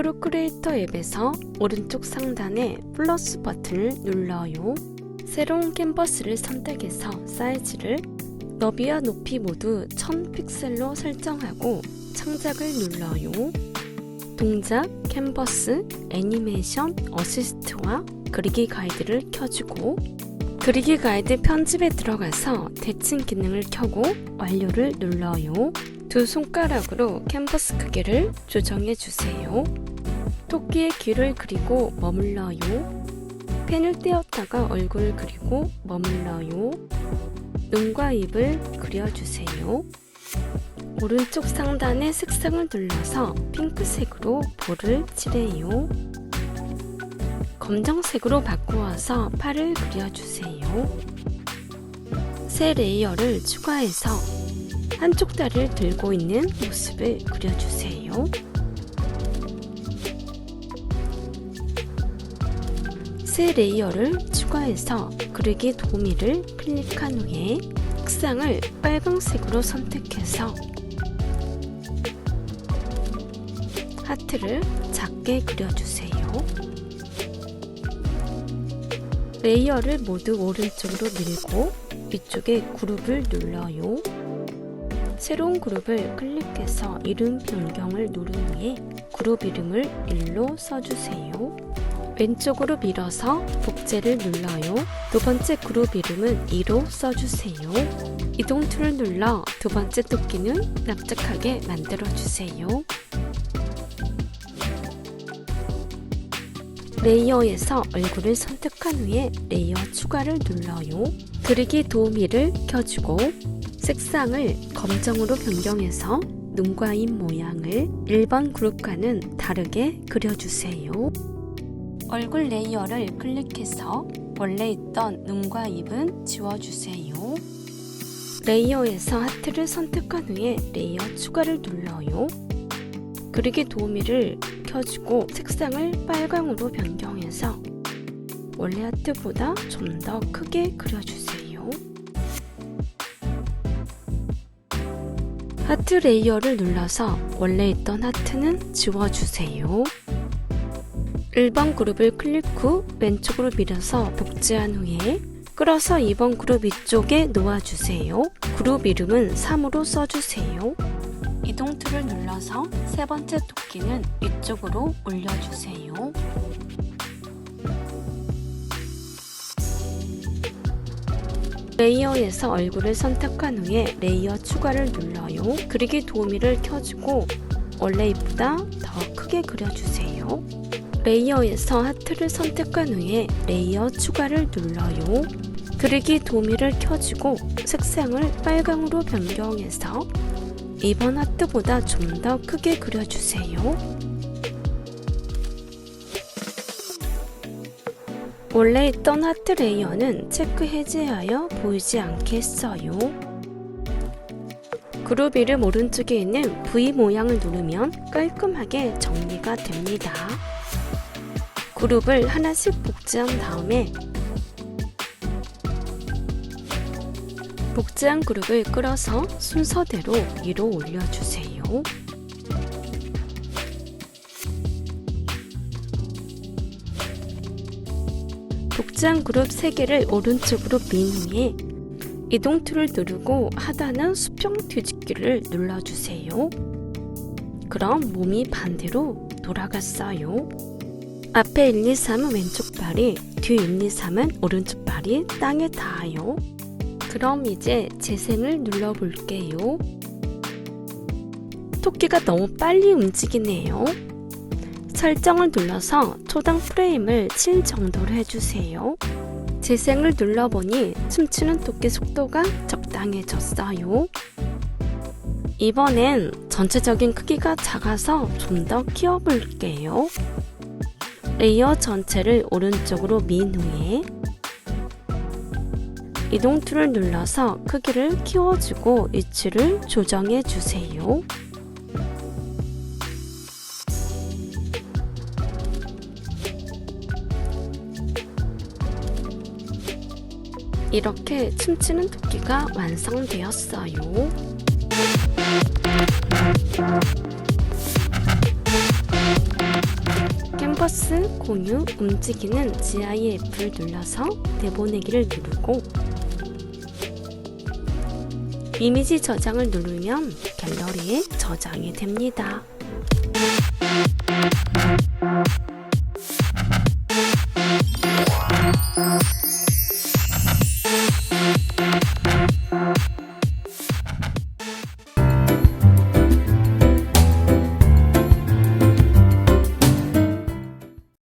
프로크리에이터 앱에서 오른쪽 상단에 플러스 버튼을 눌러요. 새로운 캔버스를 선택해서 사이즈를 너비와 높이 모두 1000픽셀로 설정하고 창작을 눌러요. 동작, 캔버스, 애니메이션, 어시스트와 그리기 가이드를 켜주고 그리기 가이드 편집에 들어가서 대칭 기능을 켜고 완료를 눌러요. 두 손가락으로 캔버스 크기를 조정해 주세요. 토끼의 귀를 그리고 머물러요. 펜을 떼었다가 얼굴을 그리고 머물러요. 눈과 입을 그려주세요. 오른쪽 상단의 색상을 눌러서 핑크색으로 볼을 칠해요. 검정색으로 바꾸어서 팔을 그려주세요. 새 레이어를 추가해서 한쪽 다리를 들고 있는 모습을 그려주세요. 새 레이어를 추가해서 그리기 도우미를 클릭한 후에 색상을 빨강색으로 선택해서 하트를 작게 그려주세요. 레이어를 모두 오른쪽으로 밀고 위쪽에 그룹을 눌러요. 새로운 그룹을 클릭해서 이름 변경을 누른 후에 그룹 이름을 1로 써주세요. 왼쪽으로 밀어서 복제를 눌러요. 두 번째 그룹 이름은 2로 써주세요. 이동 툴을 눌러 두 번째 토끼는 납작하게 만들어주세요. 레이어에서 얼굴을 선택한 후에 레이어 추가를 눌러요. 그리기 도우미를 켜주고 색상을 검정으로 변경해서 눈과 입 모양을 1번 그룹과는 다르게 그려주세요. 얼굴 레이어를 클릭해서 원래 있던 눈과 입은 지워주세요. 레이어에서 하트를 선택한 후에 레이어 추가를 눌러요. 그리기 도우미를 켜주고 색상을 빨강으로 변경해서 원래 하트보다 좀 더 크게 그려주세요. 하트 레이어를 눌러서 원래 있던 하트는 지워주세요. 1번 그룹을 클릭 후 왼쪽으로 밀어서 복제한 후에 끌어서 2번 그룹 위쪽에 놓아주세요. 그룹 이름은 3으로 써주세요. 이동 툴을 눌러서 세 번째 토끼는 위쪽으로 올려주세요. 레이어에서 얼굴을 선택한 후에 레이어 추가를 눌러요. 그리기 도우미를 켜주고 원래 입보다 더 크게 그려주세요. 레이어에서 하트를 선택한 후에 레이어 추가를 눌러요. 그리기 도우미를 켜주고 색상을 빨강으로 변경해서 이번 하트보다 좀 더 크게 그려주세요. 원래 있던 하트 레이어는 체크 해제하여 보이지 않게 했어요. 그룹 이름 오른쪽에 있는 V 모양을 누르면 깔끔하게 정리가 됩니다. 그룹을 하나씩 복제한 다음에 복제한 그룹을 끌어서 순서대로 위로 올려주세요. 복제한 그룹 3개를 오른쪽으로 민 후에 이동 툴을 누르고 하단은 수평 뒤집기를 눌러주세요. 그럼 몸이 반대로 돌아갔어요. 앞에 1, 2, 3은 왼쪽 발이, 뒤 1, 2, 3은 오른쪽 발이 땅에 닿아요. 그럼 이제 재생을 눌러볼게요. 토끼가 너무 빨리 움직이네요. 설정을 눌러서 초당 프레임을 7 정도로 해주세요. 재생을 눌러보니 춤추는 토끼 속도가 적당해졌어요. 이번엔 전체적인 크기가 작아서 좀 더 키워볼게요. 레이어 전체를 오른쪽으로 민 후에 이동 툴을 눌러서 크기를 키워주고 위치를 조정해 주세요. 이렇게 춤추는 토끼가 완성되었어요. 캠퍼스 공유 움직이는 GIF를 눌러서 내보내기를 누르고 이미지 저장을 누르면 갤러리에 저장이 됩니다.